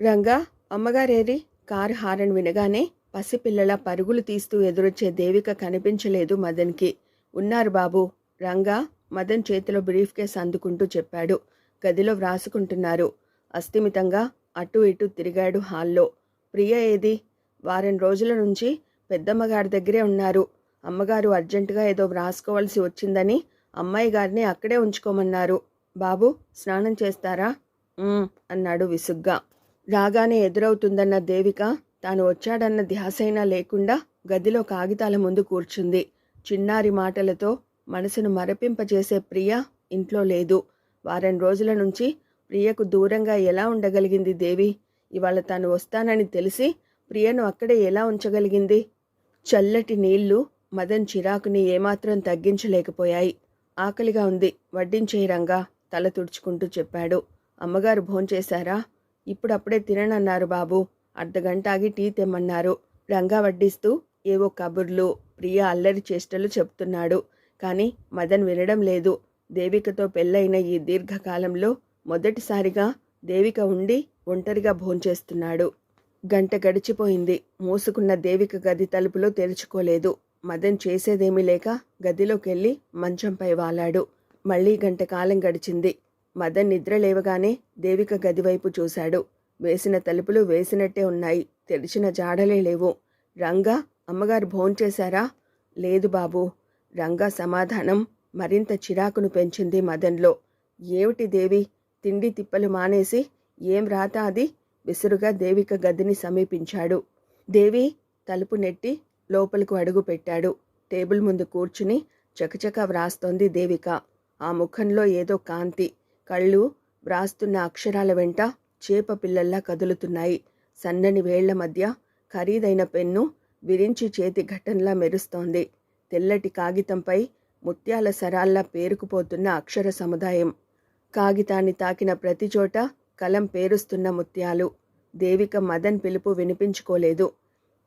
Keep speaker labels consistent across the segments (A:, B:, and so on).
A: Ranga అమ్మగారేరి car horn వినగానే పసిపిల్లల పరుగులు తీస్తూ ఎదురొచ్చే దేవిక కనిపించలేదు మదన్కి. ఉన్నారు బాబు. రంగా మదన్ చేతిలో బ్రీఫ్ కేస్ అందుకుంటూ చెప్పాడు. గదిలో వ్రాసుకుంటున్నారు. అస్థిమితంగా అటు ఇటు తిరిగాడు హాల్లో. ప్రియ ఏది? వారం రోజుల నుంచి పెద్దమ్మగారి దగ్గరే ఉన్నారు. అమ్మగారు అర్జెంటుగా ఏదో వ్రాసుకోవాల్సి వచ్చిందని అమ్మాయి గారిని అక్కడే ఉంచుకోమన్నారు. బాబు స్నానం చేస్తారా? అన్నాడు విసుగ్గా. రాగానే ఎదురవుతుందన్న దేవిక తాను వచ్చాడన్న ధ్యాసైనా లేకుండా గదిలో కాగితాల ముందు కూర్చుంది. చిన్నారి మాటలతో మనసును మరపింపజేసే ప్రియ ఇంట్లో లేదు. వారం రోజుల నుంచి ప్రియకు దూరంగా ఎలా ఉండగలిగింది దేవి? ఇవాళ తాను వస్తానని తెలిసి ప్రియను అక్కడే ఎలా ఉంచగలిగింది? చల్లటి నీళ్ళు మదన్ చిరాకుని ఏమాత్రం తగ్గించలేకపోయాయి. ఆకలిగా ఉంది. వడ్డించేయి రంగా తల తుడుచుకుంటూ చెప్పాడు. అమ్మగారు భోంచేశారా? ఇప్పుడప్పుడే తిననన్నారు బాబు. అర్ధగంట ఆగి టీ తెమ్మన్నారు. రంగా వడ్డిస్తూ ఏవో కబుర్లు ప్రియ అల్లరి చేష్టలు చెప్తున్నాడు. కానీ మదన్ వినడం లేదు. దేవికతో పెళ్ళైన ఈ దీర్ఘకాలంలో మొదటిసారిగా దేవిక ఉండి ఒంటరిగా భోంచేస్తున్నాడు. గంట గడిచిపోయింది. మూసుకున్న దేవిక గది తలుపులో తెరుచుకోలేదు. మదన్ చేసేదేమీ లేక గదిలోకెళ్ళి మంచంపై వాలాడు. మళ్ళీ గంట కాలం గడిచింది. మదన్ నిద్ర లేవగానే దేవిక గదివైపు చూశాడు. వేసిన తలుపులు వేసినట్టే ఉన్నాయి. తెరిచిన జాడలే లేవు. రంగా అమ్మగారు భోంచేశారా లేదు బాబు. రంగా సమాధానం మరింత చిరాకును పెంచింది మదన్లో. ఏమిటి దేవి? తిండి తిప్పలు మానేసి ఏం రాత అది? విసురుగా దేవిక గదిని సమీపించాడు. దేవి తలుపు నెట్టి లోపలకు అడుగు పెట్టాడు. టేబుల్ ముందు కూర్చుని చకచక వ్రాస్తోంది దేవిక. ఆ ముఖంలో ఏదో కాంతి. కళ్ళు వ్రాస్తున్న అక్షరాల వెంట చేప పిల్లల్లా కదులుతున్నాయి. సన్నని వేళ్ళ మధ్య ఖరీదైన పెన్ను విరించి చేతి ఘటనలా మెరుస్తోంది. తెల్లటి కాగితంపై ముత్యాల సరాల్లా పేరుకుపోతున్న అక్షర సముదాయం. కాగితాన్ని తాకిన ప్రతి చోట కలం పేరుస్తున్న ముత్యాలు. దేవిక మదన్ పిలుపు వినిపించుకోలేదు.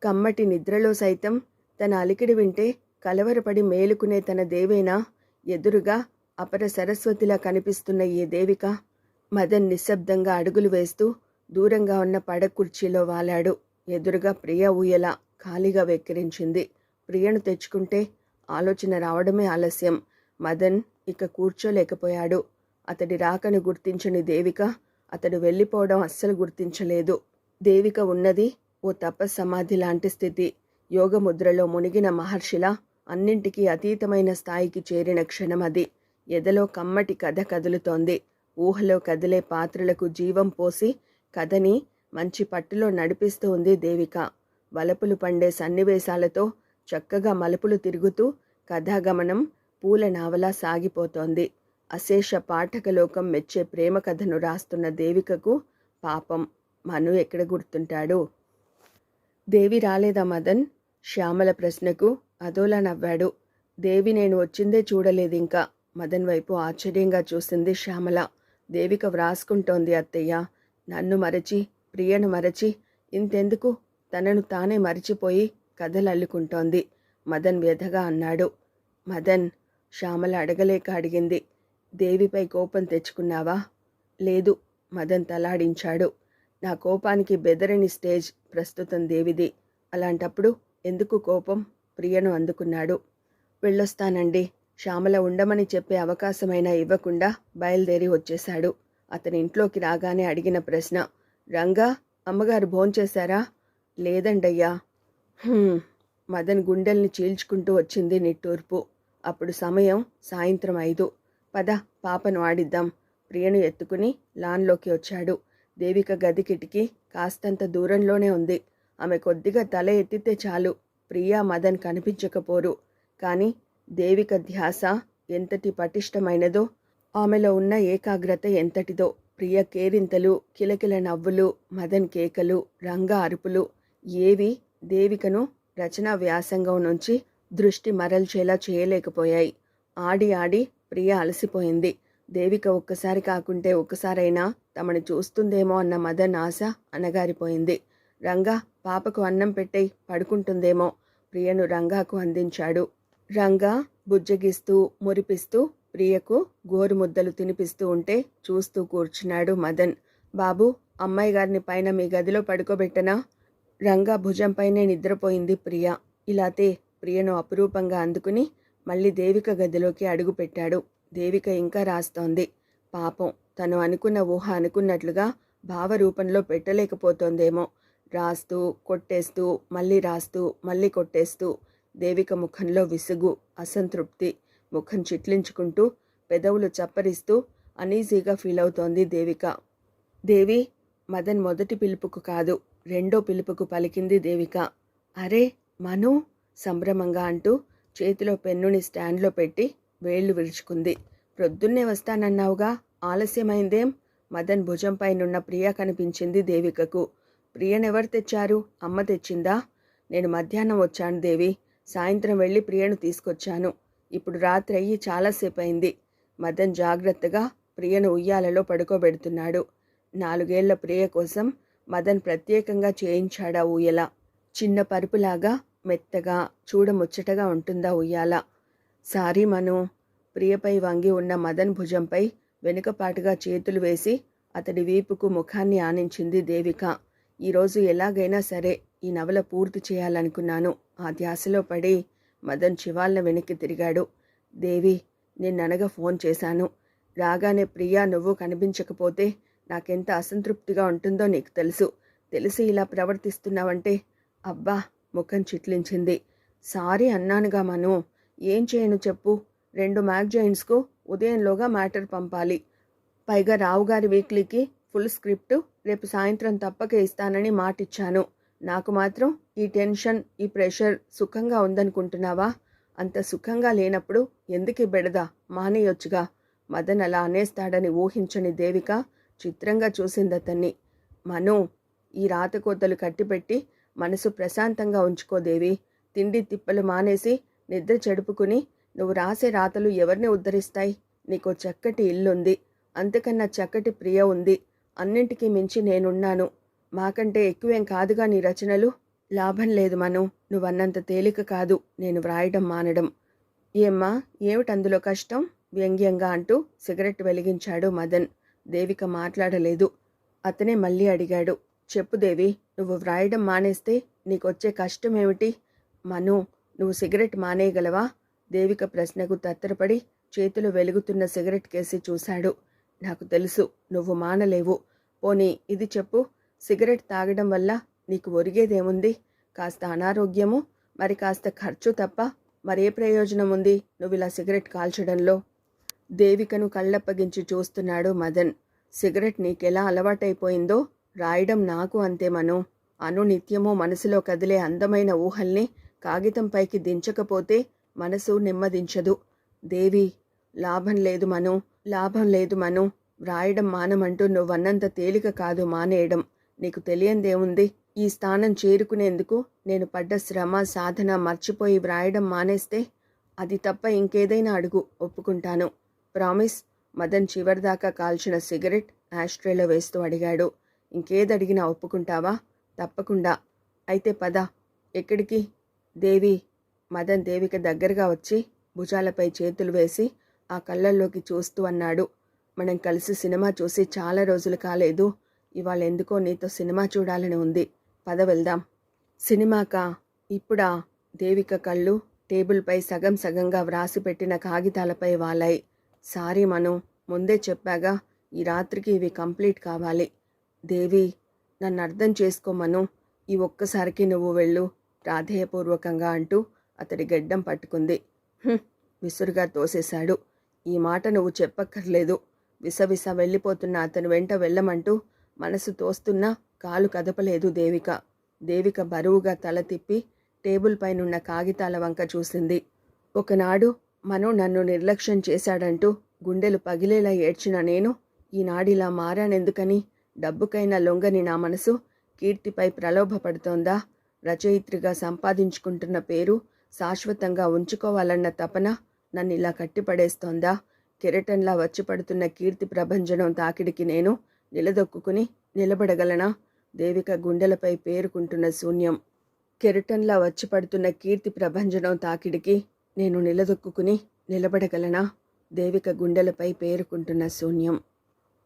A: కమ్మటి నిద్రలో సైతం తన అలికిడి వింటే కలవరపడి మేలుకునే తన దేవేనా? ఎదురుగా అపర సరస్వతిలా కనిపిస్తున్న ఈ దేవిక మదన్ నిశ్శబ్దంగా అడుగులు వేస్తూ దూరంగా ఉన్న పడ కుర్చీలో వాలాడు. ఎదురుగా ప్రియ ఊయల ఖాళీగా వెక్కిరించింది. ప్రియను తెచ్చుకుంటే ఆలోచన రావడమే ఆలస్యం. మదన్ ఇక కూర్చోలేకపోయాడు. అతడి రాకను గుర్తించని దేవిక అతడు వెళ్ళిపోవడం అస్సలు గుర్తించలేదు. దేవిక ఉన్నది ఓ తపస్సమాధి లాంటి స్థితి. యోగముద్రలో మునిగిన మహర్షిలా అన్నింటికీ అతీతమైన స్థాయికి చేరిన క్షణం అది ఎదలో కమ్మటి కథ కదులుతోంది. ఊహలో కదిలే పాత్రలకు జీవం పోసి కథని మంచి పట్టులో నడిపిస్తూ ఉంది దేవిక. వలపులు పండే సన్నివేశాలతో చక్కగా మలుపులు తిరుగుతూ కథాగమనం పూల నావలా సాగిపోతోంది. అశేష పాఠకలోకం మెచ్చే ప్రేమ కథను రాస్తున్న దేవికకు పాపం. మను ఎక్కడ గుర్తుంటాడు? దేవి రాలేదా మదన్? శ్యామల ప్రశ్నకు అదోలా నవ్వాడు. దేవి నేను వచ్చిందే చూడలేదింకా. మదన్ వైపు ఆశ్చర్యంగా చూసింది శ్యామల. దేవిక వ్రాసుకుంటోంది అత్తయ్య. నన్ను మరచి ప్రియను మరచి ఇంతెందుకు? తనను తానే మరిచిపోయి కథలు అల్లుకుంటోంది మదన్ వ్యధగా అన్నాడు. మదన్? శ్యామల అడగలేక అడిగింది. దేవిపై కోపం తెచ్చుకున్నావా? లేదు మదన్ తలాడించాడు. నా కోపానికి బెదరని స్టేజ్ ప్రస్తుతం దేవిది. అలాంటప్పుడు ఎందుకు కోపం? ప్రియను అందుకున్నాడు. వెళ్ళొస్తానండి. శ్యామల ఉండమని చెప్పే అవకాశమైనా ఇవ్వకుండా బయలుదేరి వచ్చేశాడు. అతని ఇంట్లోకి రాగానే అడిగిన ప్రశ్న రంగా అమ్మగారు భోంచేశారా లేదండయ్యా. మదన్ గుండెల్ని చీల్చుకుంటూ వచ్చింది నిట్టూర్పు. అప్పుడు సమయం సాయంత్రం ఐదు. పద పాపను ఆడిద్దాం. ప్రియను ఎత్తుకుని లాన్లోకి వచ్చాడు. దేవిక గది కిటికీ కాస్తంత దూరంలోనే ఉంది. ఆమె కొద్దిగా తల ఎత్తితే చాలు. ప్రియా మదన్ కనిపించకపోరు. కానీ దేవిక ధ్యాస ఎంతటి పటిష్టమైనదో ఆమెలో ఉన్న ఏకాగ్రత ఎంతటిదో ప్రియ కేరింతలు కిలకిల నవ్వులు మదన్ కేకలు రంగ అరుపులు ఏవి దేవికను రచనా వ్యాసంగం నుంచి దృష్టి మరల్చేలా చేయలేకపోయాయి. ఆడి ఆడి ప్రియ అలసిపోయింది. దేవిక ఒక్కసారి కాకుంటే ఒక్కసారైనా తమని చూస్తుందేమో అన్న మదన్ ఆశ అనగారిపోయింది రంగా పాపకు అన్నం పెట్టే పడుకుంటుందేమో ప్రియను రంగాకు అందించాడు. రంగా బుజ్జగిస్తూ మురిపిస్తూ ప్రియకు గోరుముద్దలు తినిపిస్తూ ఉంటే చూస్తూ కూర్చున్నాడు మదన్. బాబు అమ్మాయి గారిని పైన మీ గదిలో పడుకోబెట్టనా? రంగా భుజంపైనే నిద్రపోయింది ప్రియ. ఇలాతే ప్రియను అపురూపంగా అందుకుని మళ్ళీ దేవిక గదిలోకి అడుగుపెట్టాడు. దేవిక ఇంకా రాస్తోంది. పాపం తను అనుకున్న ఊహ అనుకున్నట్లుగా భావరూపంలో పెట్టలేకపోతోందేమో. రాస్తూ కొట్టేస్తూ మళ్ళీ రాస్తూ మళ్ళీ కొట్టేస్తూ దేవిక ముఖంలో విసుగు అసంతృప్తి ముఖం చిట్లించుకుంటూ పెదవులు చప్పరిస్తూ అనీజీగా ఫీల్ అవుతోంది దేవిక. దేవి మదన్ మొదటి పిలుపుకు కాదు రెండో పిలుపుకు పలికింది దేవిక. అరే మను సంభ్రమంగా అంటూ చేతిలో పెన్నుని స్టాండ్లో పెట్టి వేళ్ళు విరుచుకుంది. ప్రొద్దున్నే వస్తానన్నావుగా ఆలస్యమైందేం? మదన్ భుజంపైనున్న ప్రియ కనిపించింది దేవికకు. ప్రియనెవరు తెచ్చారు? అమ్మ తెచ్చిందా? నేను మధ్యాహ్నం వచ్చాను దేవి. సాయంత్రం వెళ్ళి ప్రియను తీసుకొచ్చాను. ఇప్పుడు రాత్రి అయ్యి చాలాసేపు అయింది మదన్ జాగ్రత్తగా ప్రియను ఉయ్యాలలో పడుకోబెడుతున్నాడు. నాలుగేళ్ళ ప్రియ కోసం మదన్ ప్రత్యేకంగా చేయించాడా ఊయల చిన్న పరుపులాగా మెత్తగా చూడముచ్చటగా ఉంటుందా ఉయ్యాల. సారీ మను. ప్రియపై వంగి ఉన్న మదన్ భుజంపై వెనుకపాటుగా చేతులు వేసి అతడి వీపుకు ముఖాన్ని ఆనించింది దేవిక. ఈరోజు ఎలాగైనా సరే ఈ నవల పూర్తి చేయాలనుకున్నాను. ఆ ధ్యాసలో పడి మదన్ చివాళ్ళ వెనక్కి తిరిగాడు. దేవి నిన్ననగా ఫోన్ చేశాను. రాగానే ప్రియా నువ్వు కనిపించకపోతే నాకెంత అసంతృప్తిగా ఉంటుందో నీకు తెలుసు. తెలిసి ఇలా ప్రవర్తిస్తున్నావంటే అబ్బా ముఖం చిట్లించింది. సారీ అన్నానుగా మను. ఏం చేయను చెప్పు. రెండు మ్యాగజైన్స్కు ఉదయంలోగా మ్యాటర్ పంపాలి. పైగా రావుగారి వీక్లీకి ఫుల్ స్క్రిప్ట్ రేపు సాయంత్రం తప్పక ఇస్తానని మాటిచ్చాను. నాకు మాత్రం ఈ టెన్షన్ ఈ ప్రెషర్ సుఖంగా ఉందనుకుంటున్నావా? అంత సుఖంగా లేనప్పుడు ఎందుకు బెడదా? మానేయొచ్చుగా. మదన్ అలా అనేస్తాడని ఊహించని దేవిక చిత్రంగా చూసింది అతన్ని. మను ఈ రాతకోతలు కట్టిపెట్టి మనసు ప్రశాంతంగా ఉంచుకోదేవి తిండి తిప్పలు మానేసి నిద్ర చెడుపుకుని నువ్వు రాసే రాతలు ఎవరిని ఉద్ధరిస్తాయి? నీకో చక్కటి ఇల్లుంది. అంతకన్నా చక్కటి ప్రియ ఉంది. అన్నింటికీ మించి నేనున్నాను. మాకంటే ఎక్కువేం కాదుగా నీ రచనలు. లాభం లేదు మను నువ్వన్నంత తేలిక కాదు నేను వ్రాయడం మానడం. ఏమ్మా ఏమిటందులో కష్టం? వ్యంగ్యంగా అంటూ సిగరెట్ వెలిగించాడు మదన్. దేవిక మాట్లాడలేదు. అతనే మళ్ళీ అడిగాడు. చెప్పు దేవి నువ్వు వ్రాయడం మానేస్తే నీకొచ్చే కష్టం ఏమిటి మను నువ్వు సిగరెట్ మానేయగలవా? దేవిక ప్రశ్నకు తత్తరపడి చేతులు వెలుగుతున్న సిగరెట్ కేసి చూశాడు. నాకు తెలుసు నువ్వు మానలేవు. పోనీ ఇది చెప్పు సిగరెట్ తాగడం వల్ల నీకు ఒరిగేదేముంది? కాస్త అనారోగ్యము మరి కాస్త ఖర్చు తప్ప మరే ప్రయోజనం ఉంది నువ్వు ఇలా సిగరెట్ కాల్చడంలో? దేవికను కళ్ళప్పగించి చూస్తున్నాడు మదన్. సిగరెట్ నీకెలా అలవాటైపోయిందో రాయడం నాకు అంతే మను. అనునిత్యము మనసులో కదిలే అందమైన ఊహల్ని కాగితంపైకి దించకపోతే మనసు నెమ్మదించదు. దేవి లాభం లేదు మను లాభం లేదు మను. వ్రాయడం మానమంటూ నువ్వన్నంత తేలిక కాదు మానేయడం. నీకు తెలియందేముంది ఈ స్థానం చేరుకునేందుకు నేను పడ్డ శ్రమ సాధన మర్చిపోయి వ్రాయడం మానేస్తే అది తప్ప ఇంకేదైనా అడుగు ఒప్పుకుంటాను. ప్రామిస్ మదన్ చివరిదాకా కాల్చిన సిగరెట్ యాస్ట్రేలో వేస్తూ అడిగాడు. ఇంకేదడిగినా ఒప్పుకుంటావా? తప్పకుండా. అయితే పద. ఎక్కడికి? దేవి. మదన్ దేవికి దగ్గరగా వచ్చి భుజాలపై చేతులు వేసి ఆ కళ్ళల్లోకి చూస్తూ అన్నాడు. మనం కలిసి సినిమా చూసి చాలా రోజులు కాలేదు. ఇవాళ ఎందుకో నీతో సినిమా చూడాలని ఉంది. పద వెళ్దాం. సినిమాకా ఇప్పుడా దేవిక కళ్ళు టేబుల్పై సగం సగంగా వ్రాసి పెట్టిన కాగితాలపై వాలాయి. సారీ మను ముందే చెప్పాగా ఈ రాత్రికి ఇవి కంప్లీట్ కావాలి. దేవి నన్ను అర్థం చేసుకోమను ఈ ఒక్కసారికి నువ్వు వెళ్ళు ప్రాధేయపూర్వకంగా అంటూ అతడి గడ్డం పట్టుకుంది. విసురుగా తోసేశాడు. ఈ మాట నువ్వు చెప్పక్కర్లేదు. విసవిస వెళ్ళిపోతున్న అతని వెంట వెళ్ళమంటూ మనసు తోస్తున్నా కాలు కదపలేదు దేవిక. దేవిక బరువుగా తల తిప్పి టేబుల్ పైనున్న కాగితాల వంక చూసింది. ఒకనాడు మనో నన్ను నిర్లక్ష్యం చేశాడంటూ గుండెలు పగిలేలా ఏడ్చిన నేను ఈనాడిలా మారానెందుకని డబ్బుకైనా లొంగని నా మనసు కీర్తిపై ప్రలోభపడుతోందా? రచయిత్రిగా సంపాదించుకుంటున్న పేరు శాశ్వతంగా ఉంచుకోవాలన్న తపన నన్ను ఇలా కట్టిపడేస్తోందా? కిరటంలా వచ్చి పడుతున్న కీర్తి ప్రభంజనం తాకిడికి నేను నిలదొక్కుని నిలబడగలనా? దేవిక గుండెలపై పేరుకుంటున్న శూన్యం. కెరటంలా వచ్చి పడుతున్న కీర్తి ప్రభంజనం తాకిడికి నేను నిలదొక్కుని నిలబడగలనా? దేవిక గుండెలపై పేరుకుంటున్న శూన్యం.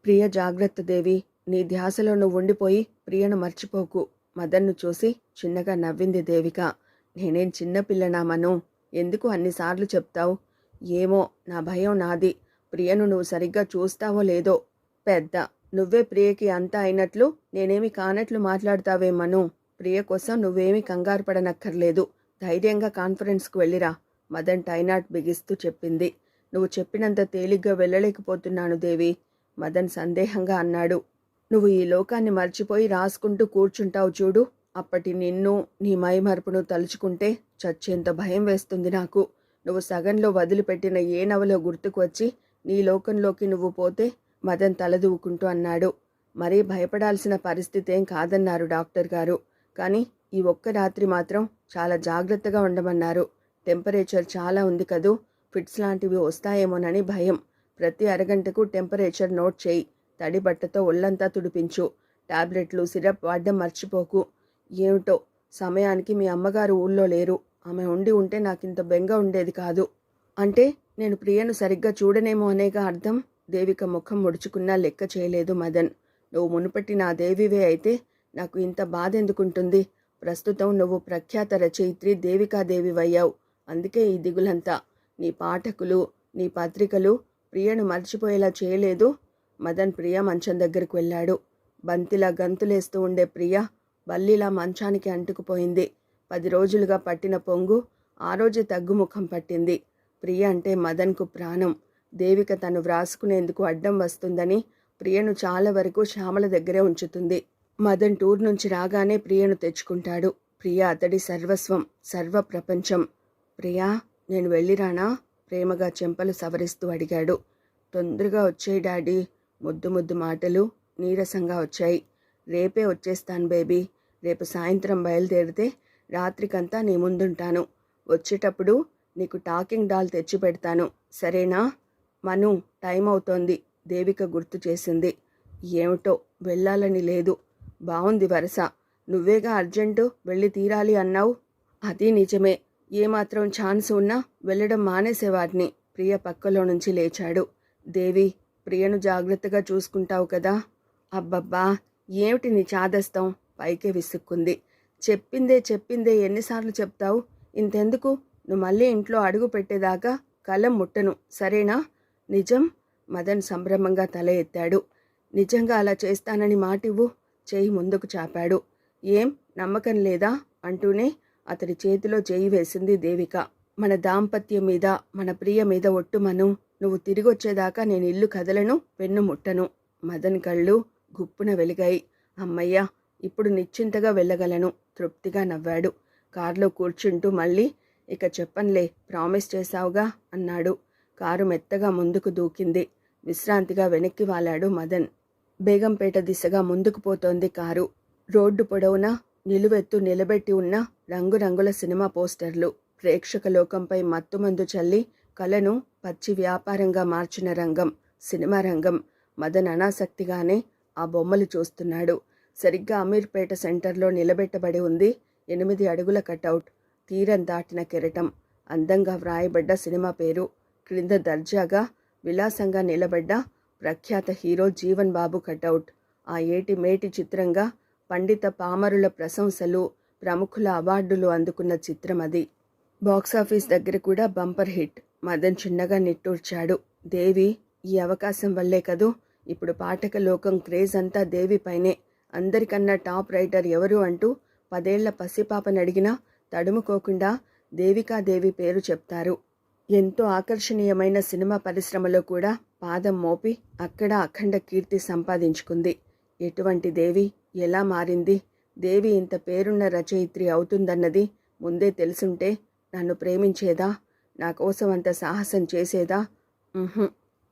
A: ప్రియ జాగ్రత్త దేవి నీ ధ్యాసలో నువ్వు ఉండిపోయి ప్రియను మర్చిపోకు. మదన్ను చూసి చిన్నగా నవ్వింది దేవిక. నేనేం చిన్నపిల్లనా మను? ఎందుకు అన్నిసార్లు చెప్తావు? ఏమో నా భయం నాది. ప్రియను నువ్వు సరిగ్గా చూస్తావో లేదో? పెద్ద నువ్వే ప్రియకి అంతా అయినట్లు నేనేమి కానట్లు మాట్లాడతావేమను ప్రియ కోసం నువ్వేమీ కంగారు పడనక్కర్లేదు. ధైర్యంగా కాన్ఫరెన్స్కు వెళ్ళిరా. మదన్ టైనాట్ బిగిస్తూ చెప్పింది. నువ్వు చెప్పినంత తేలిగ్గా వెళ్ళలేకపోతున్నాను దేవి. మదన్ సందేహంగా అన్నాడు. నువ్వు ఈ లోకాన్ని మర్చిపోయి రాసుకుంటూ కూర్చుంటావు చూడు. అప్పటి నిన్ను నీ మైమరుపును తలుచుకుంటే చచ్చేంత భయం వేస్తుంది నాకు. నువ్వు సగంలో వదిలిపెట్టిన ఏ నవలో గుర్తుకు వచ్చి నీ లోకంలోకి నువ్వు పోతే మదన్ తలదూకుంటూ అన్నాడు. మరీ భయపడాల్సిన పరిస్థితి ఏం కాదన్నారు డాక్టర్ గారు. కానీ ఈ ఒక్క రాత్రి మాత్రం చాలా జాగ్రత్తగా ఉండమన్నారు. టెంపరేచర్ చాలా ఉంది కదూ ఫిట్స్ లాంటివి వస్తాయేమోనని భయం. ప్రతి అరగంటకు టెంపరేచర్ నోట్ చేయి. తడి బట్టతో ఒళ్ళంతా తుడిపించు. టాబ్లెట్లు సిరప్ వాడడం మర్చిపోకు. ఏమిటో సమయానికి మీ అమ్మగారు ఊళ్ళో లేరు. ఆమె ఉండి ఉంటే నాకింత బెంగ ఉండేది కాదు. అంటే నేను ప్రియను సరిగ్గా చూడనేమో అనేగా అర్థం? దేవిక ముఖం ముడుచుకున్నా లెక్క చేయలేదు మదన్. నువ్వు మునుపటి నా దేవివే అయితే నాకు ఇంత బాధ ఎందుకుంటుంది ప్రస్తుతం నువ్వు ప్రఖ్యాత రచయిత్రి దేవికాదేవివయ్యావు. అందుకే ఈ దిగులంతా. నీ పాఠకులు నీ పత్రికలు ప్రియను మర్చిపోయేలా చేయలేదు? మదన్ ప్రియ మంచం దగ్గరకు వెళ్ళాడు. బంతిలా గంతులేస్తూ ఉండే ప్రియ బల్లిలా మంచానికి అంటుకుపోయింది. పది రోజులుగా పట్టిన పొంగు ఆ రోజు తగ్గుముఖం పట్టింది. ప్రియ అంటే మదన్కు ప్రాణం. దేవిక తను వ్రాసుకునేందుకు అడ్డం వస్తుందని ప్రియను చాలా వరకు శ్యామల దగ్గరే ఉంచుతుంది. మదన్ టూర్ నుంచి రాగానే ప్రియను తెచ్చుకుంటాడు. ప్రియ అతడి సర్వస్వం సర్వ ప్రపంచం. ప్రియా నేను వెళ్ళిరానా? ప్రేమగా చెంపలు సవరిస్తూ అడిగాడు. తొందరగా వచ్చే డాడీ. ముద్దు ముద్దు మాటలు నీరసంగా వచ్చాయి. రేపే వచ్చేస్తాను బేబీ. రేపు సాయంత్రం బయలుదేరితే రాత్రికంతా నీ ముందుంటాను. వచ్చేటప్పుడు నీకు టాకింగ్ డాల్ తెచ్చి పెడతాను. సరేనా? మను టైం అవుతోంది దేవిక గుర్తు చేసింది. ఏమిటో వెళ్ళాలని లేదు. బావుంది వరస. నువ్వేగా అర్జెంటు వెళ్ళి తీరాలి అన్నావు? అది నిజమే. ఏమాత్రం ఛాన్స్ ఉన్నా వెళ్ళడం మానేసేవాడిని. ప్రియ పక్కలో నుంచి లేచాడు. దేవి ప్రియను జాగ్రత్తగా చూసుకుంటావు కదా? అబ్బబ్బా! ఏమిటి నీ చాదస్తం? పైకే విసుక్కుంది. చెప్పిందే చెప్పిందే ఎన్నిసార్లు చెప్తావు? ఇంతెందుకు? నువ్వు మళ్ళీ ఇంట్లో అడుగు పెట్టేదాకా కలం ముట్టను. సరేనా? నిజం మదన్ సంభ్రమంగా తల ఎత్తాడు. నిజంగా అలా చేస్తానని మాటివ్వు చేయి ముందుకు చాపాడు. ఏం నమ్మకం లేదా? అంటూనే అతడి చేతిలో చేయి వేసింది దేవిక. మన దాంపత్యం మీద మన ప్రియ మీద ఒట్టుమను నువ్వు తిరిగొచ్చేదాకా నేను ఇల్లు కదలను పెన్ను ముట్టను. మదన్ కళ్ళు గుప్పున వెలిగాయి. అమ్మయ్యా ఇప్పుడు నిశ్చింతగా వెళ్ళగలను. తృప్తిగా నవ్వాడు. కారులో కూర్చుంటూ మళ్ళీ ఇక చెప్పన్లే ప్రామిస్ చేశావుగా అన్నాడు. కారు మెత్తగా ముందుకు దూకింది. విశ్రాంతిగా వెనక్కి వాలాడు మదన్. బేగంపేట దిశగా ముందుకు పోతోంది కారు. రోడ్డు పొడవునా నిలువెత్తు నిలబెట్టి ఉన్న రంగురంగుల సినిమా పోస్టర్లు. ప్రేక్షక లోకంపై మత్తుమందు చల్లి కళను పచ్చి వ్యాపారంగా మార్చిన రంగం సినిమా రంగం. మదన్ అనాసక్తిగానే ఆ బొమ్మలు చూస్తున్నాడు. సరిగ్గా అమీర్పేట సెంటర్లో నిలబెట్టబడి ఉంది. ఎనిమిది అడుగుల కటౌట్ తీరం దాటిన కెరటం. అందంగా వ్రాయబడ్డ సినిమా పేరు క్రింద దర్జాగా విలాసంగా నిలబడ్డ ప్రఖ్యాత హీరో జీవన్ బాబు కటౌట్. ఆ ఏటి మేటి చిత్రంగా పండిత పామరుల ప్రశంసలు ప్రముఖుల అవార్డులు అందుకున్న చిత్రం అది. బాక్సాఫీస్ దగ్గర కూడా బంపర్ హిట్. మదన్ చిన్నగా నిట్టూర్చాడు. దేవి ఈ అవకాశం వల్లే కదూ? ఇప్పుడు పాఠక లోకం క్రేజ్ అంతా దేవిపైనే అందరికన్నా టాప్ రైటర్ ఎవరు అంటూ పదేళ్ళ పసిపాపనడిగినా తడుముకోకుండా దేవికాదేవి పేరు చెప్తారు. ఎంతో ఆకర్షణీయమైన సినిమా పరిశ్రమలో కూడా పాదం మోపి అక్కడ అఖండ కీర్తి సంపాదించుకుంది. ఎటువంటి దేవి? ఎలా మారింది? దేవి ఇంత పేరున్న రచయిత్రి అవుతుందన్నది ముందే తెలుసుంటే నన్ను ప్రేమించేదా? నా కోసం అంత సాహసం చేసేదా?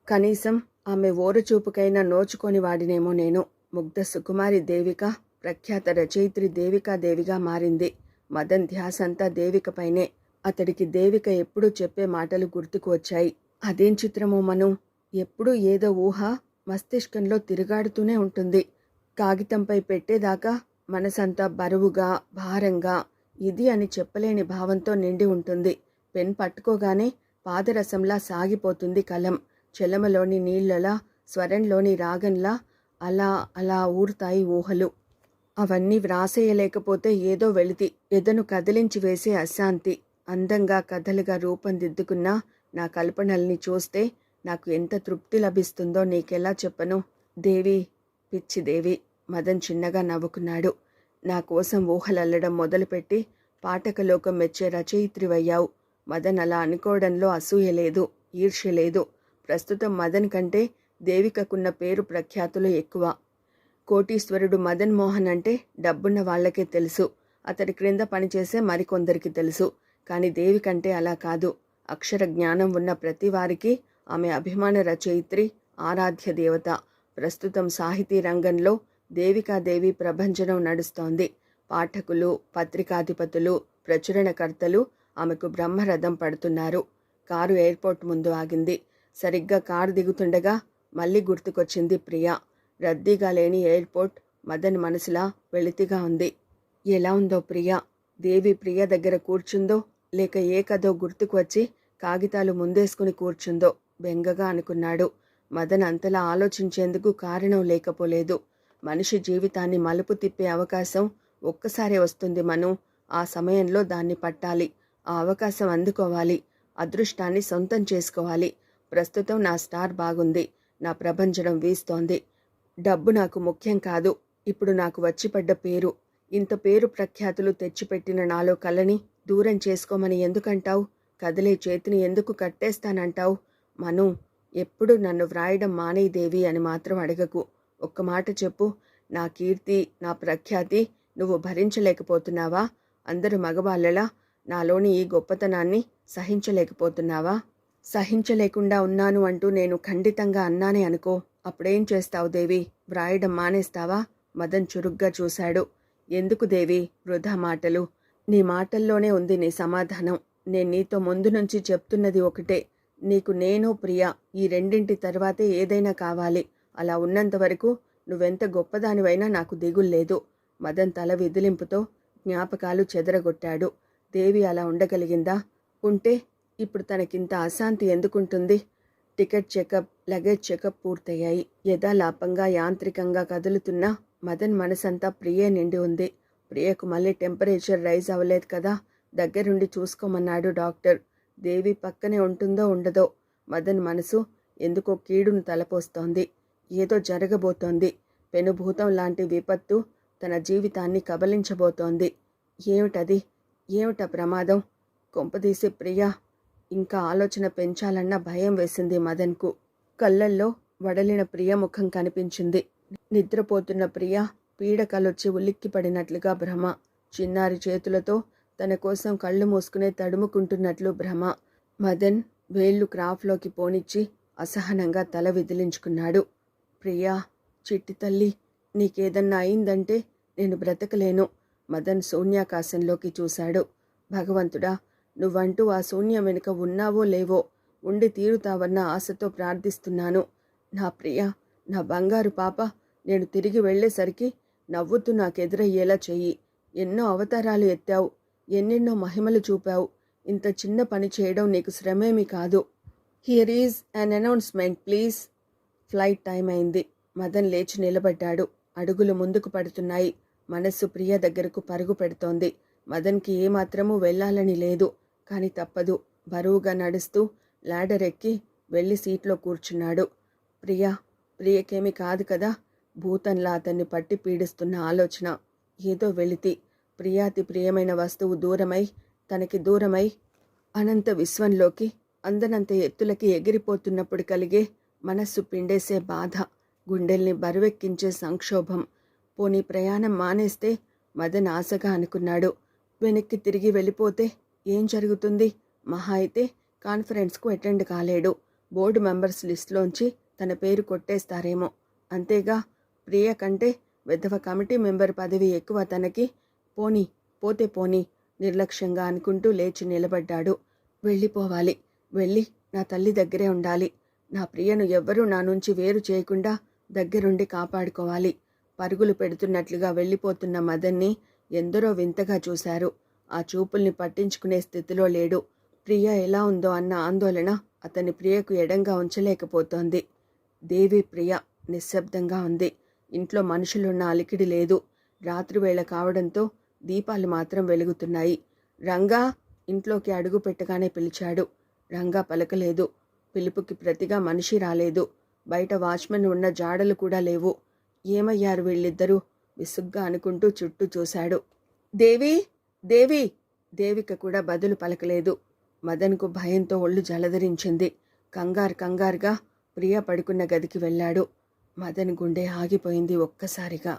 A: కనీసం ఆమె ఓరచూపుకైనా నోచుకొని వాడినేమో నేను. ముగ్ధ సుకుమారి దేవిక ప్రఖ్యాత రచయిత్రి దేవికా దేవిగా మారింది. మదన్ ధ్యాసంతా దేవికపైనే అతడికి దేవిక ఎప్పుడూ చెప్పే మాటలు గుర్తుకు వచ్చాయి. అదేం చిత్రమో మను? ఎప్పుడూ ఏదో ఊహ మస్తిష్కంలో తిరుగాడుతూనే ఉంటుంది. కాగితంపై పెట్టేదాకా మనసంతా బరువుగా భారంగా ఇది అని చెప్పలేని భావంతో నిండి ఉంటుంది. పెన్ పట్టుకోగానే పాదరసంలా సాగిపోతుంది కలం. చెలమలోని నీళ్ళలా స్వరంలోని రాగంలా అలా అలా ఊరుతాయి ఊహలు. అవన్నీ వ్రాసేయలేకపోతే ఏదో వెళితి. ఎదను కదిలించి వేసే అశాంతి. అందంగా కథలుగా రూపొందిద్దుకున్న నా కల్పనల్ని చూస్తే నాకు ఎంత తృప్తి లభిస్తుందో నీకెలా చెప్పను? దేవి పిచ్చి దేవి మదన్ చిన్నగా నవ్వుకున్నాడు. నా కోసం ఊహలల్లడం మొదలుపెట్టి పాఠకలోకం మెచ్చే రచయిత్రివయ్యావు. మదన్ అలా అనుకోవడంలో అసూయ లేదు ఈర్ష్య లేదు. ప్రస్తుతం మదన్ కంటే దేవికకున్న పేరు ప్రఖ్యాతులు ఎక్కువ. కోటీశ్వరుడు మదన్ మోహన్ అంటే డబ్బున్న వాళ్ళకే తెలుసు. అతడి క్రింద పనిచేసే మరికొందరికి తెలుసు. కానీ దేవి కంటే అలా కాదు. అక్షర జ్ఞానం ఉన్న ప్రతి వారికి ఆమె అభిమాన రచయిత్రి ఆరాధ్య దేవత. ప్రస్తుతం సాహితీ రంగంలో దేవికాదేవి ప్రభంజనం నడుస్తోంది. పాఠకులు పత్రికాధిపతులు ప్రచురణకర్తలు ఆమెకు బ్రహ్మరథం పడుతున్నారు. కారు ఎయిర్పోర్ట్ ముందు ఆగింది. సరిగ్గా కారు దిగుతుండగా మళ్ళీ గుర్తుకొచ్చింది ప్రియా. రద్దీగా లేని ఎయిర్పోర్ట్ మదన్ మనసులా వెళితిగా ఉంది. ఎలా ఉందో ప్రియా? దేవి ప్రియ దగ్గర కూర్చుందో లేక ఏ కథో గుర్తుకు వచ్చి కాగితాలు ముందేసుకుని కూర్చుందో బెంగగా అనుకున్నాడు. మదన్ అంతలా ఆలోచించేందుకు కారణం లేకపోలేదు. మనిషి జీవితాన్ని మలుపు తిప్పే అవకాశం ఒక్కసారే వస్తుంది మను. ఆ సమయంలో దాన్ని పట్టాలి. ఆ అవకాశం అందుకోవాలి. అదృష్టాన్ని సొంతం చేసుకోవాలి. ప్రస్తుతం నా స్టార్ బాగుంది. నా ప్రభంజనం వీస్తోంది. డబ్బు నాకు ముఖ్యం కాదు. ఇప్పుడు నాకు వచ్చిపడ్డ పేరు. ఇంత పేరు ప్రఖ్యాతులు తెచ్చిపెట్టిన నాలో కలని దూరం చేసుకోమని ఎందుకంటావు? కదిలే చేతిని ఎందుకు కట్టేస్తానంటావు? మను ఎప్పుడు నన్ను వ్రాయడం మానేదేవి అని మాత్రం అడగకు. ఒక్క మాట చెప్పు. నా కీర్తి నా ప్రఖ్యాతి నువ్వు భరించలేకపోతున్నావా? అందరు మగవాళ్ళలా నాలోని ఈ గొప్పతనాన్ని సహించలేకపోతున్నావా? సహించలేకుండా ఉన్నాను అంటూ నేను ఖండితంగా అన్నానే అనుకో. అప్పుడేం చేస్తావు దేవి? వ్రాయడం మానేస్తావా? మదన్ చురుగ్గా చూశాడు. ఎందుకు దేవి? వృధా మాటలు. నీ మాటల్లోనే ఉంది నీ సమాధానం. నేను నీతో ముందు నుంచి చెప్తున్నది ఒకటే. నీకు నేను ప్రియ ఈ రెండింటి తర్వాతే ఏదైనా కావాలి. అలా ఉన్నంత వరకు నువ్వెంత గొప్పదానివైనా నాకు దిగుల్లేదు మదన్ తల విదిలింపుతో జ్ఞాపకాలు చెదరగొట్టాడు. దేవి అలా ఉండగలిగిందా? ఉంటే ఇప్పుడు తనకింత అశాంతి ఎందుకుంటుంది? టికెట్ చెకప్ లగేజ్ చెకప్ పూర్తయ్యాయి. యథాలాపంగా యాంత్రికంగా కదులుతున్న మదన్ మనసంతా ప్రియే నిండి ఉంది. ప్రియకు మళ్ళీ టెంపరేచర్ రైజ్ అవ్వలేదు కదా. దగ్గరుండి చూసుకోమన్నాడు డాక్టర్. దేవి పక్కనే ఉంటుందో ఉండదో మదన్ మనసు ఎందుకో కీడును తలపోస్తోంది. ఏదో జరగబోతోంది. పెనుభూతం లాంటి విపత్తు తన జీవితాన్ని కబలించబోతోంది. ఏమిటది? ఏమిట ప్రమాదం? కొంపదీసి ప్రియా. ఇంకా ఆలోచన పెంచాలన్న భయం వేసింది మదన్కు. కళ్ళల్లో వడలిన ప్రియ ముఖం కనిపించింది. నిద్రపోతున్న ప్రియ పీడకలొచ్చి ఉలిక్కిపడినట్లుగా భ్రమ. చిన్నారి చేతులతో తన కోసం కళ్ళు మూసుకునే తడుముకుంటున్నట్లు భ్రమ. మదన్ వేళ్ళు క్రాఫ్లోకి పోనిచ్చి అసహనంగా తల విదిలించుకున్నాడు. ప్రియా చిట్టి తల్లి నీకేదన్నా అయిందంటే నేను బ్రతకలేను. మదన్ శూన్యాకాశంలోకి చూశాడు. భగవంతుడా నువ్వంటూ ఆ శూన్యం వెనుక ఉన్నావో లేవో ఉండి తీరుతావన్న ఆశతో ప్రార్థిస్తున్నాను. నా ప్రియ నా బంగారు పాప నేను తిరిగి వెళ్ళేసరికి నవ్వుతూ నాకెదురయ్యేలా చెయ్యి. ఎన్నో అవతారాలు ఎత్తావు. ఎన్నెన్నో మహిమలు చూపావు. ఇంత చిన్న పని చేయడం నీకు శ్రమేమీ కాదు. Here is an announcement please. Flight time అయింది. మదన్ లేచి నిలబడ్డాడు. అడుగులు ముందుకు పడుతున్నాయి. మనస్సు ప్రియ దగ్గరకు పరుగు పెడుతోంది. మదన్కి ఏమాత్రమూ వెళ్ళాలని లేదు. కానీ తప్పదు. బరువుగా నడుస్తూ లాడర్ ఎక్కి వెళ్ళి సీట్లో కూర్చున్నాడు. ప్రియా ప్రియకేమి కాదు కదా? భూతంలా అతన్ని పట్టి పీడిస్తున్న ఆలోచన ఏదో వెళితి ప్రియాతి ప్రియమైన వస్తువు దూరమై తనకి దూరమై అనంత విశ్వంలోకి అందనంత ఎత్తులకి ఎగిరిపోతున్నప్పుడు కలిగే మనస్సు పిండేసే బాధ గుండెల్ని బరువెక్కించే సంక్షోభం. పోనీ ప్రయాణం మానేస్తే మదన్ ఆశగా అనుకున్నాడు. వెనక్కి తిరిగి వెళ్ళిపోతే ఏం జరుగుతుంది? మహా అయితే కాన్ఫరెన్స్కు అటెండ్ కాలేడు. బోర్డు మెంబర్స్ లిస్టులోంచి తన పేరు కొట్టేస్తారేమో. అంతేగా ప్రియ కంటే విధవ కమిటీ మెంబర్ పదవి ఎక్కువ తనకి పోని పోతే పోని నిర్లక్ష్యంగా అనుకుంటూ లేచి నిలబడ్డాడు. వెళ్ళిపోవాలి. వెళ్ళి నా తల్లి దగ్గరే ఉండాలి. నా ప్రియను ఎవ్వరూ నా నుంచి వేరు చేయకుండా దగ్గరుండి కాపాడుకోవాలి. పరుగులు పెడుతున్నట్లుగా వెళ్ళిపోతున్న మదన్ని ఎందరో వింతగా చూశారు. ఆ చూపుల్ని పట్టించుకునే స్థితిలో లేడు. ప్రియ ఎలా ఉందో అన్న ఆందోళన అతని ప్రియకు ఎడంగా ఉంచలేకపోతోంది. దేవి ప్రియ నిశ్శబ్దంగా ఉంది. ఇంట్లో మనుషులున్న అలికిడి లేదు. రాత్రివేళ కావడంతో దీపాలు మాత్రం వెలుగుతున్నాయి. రంగా ఇంట్లోకి అడుగు పెట్టగానే పిలిచాడు. రంగా పలకలేదు. పిలుపుకి ప్రతిగా మనిషి రాలేదు. బయట వాచ్మెన్ ఉన్న జాడలు కూడా లేవు. ఏమయ్యారు వీళ్ళిద్దరూ? విసుగ్గా అనుకుంటూ చుట్టూ చూశాడు. దేవి? దేవి? దేవిక కూడా బదులు పలకలేదు. మదన్కు భయంతో ఒళ్ళు జలధరించింది కంగారు కంగారుగా ప్రియ పడుకున్న గదికి వెళ్ళాడు. మదన్ గుండె ఆగిపోయింది ఒక్కసారిగా.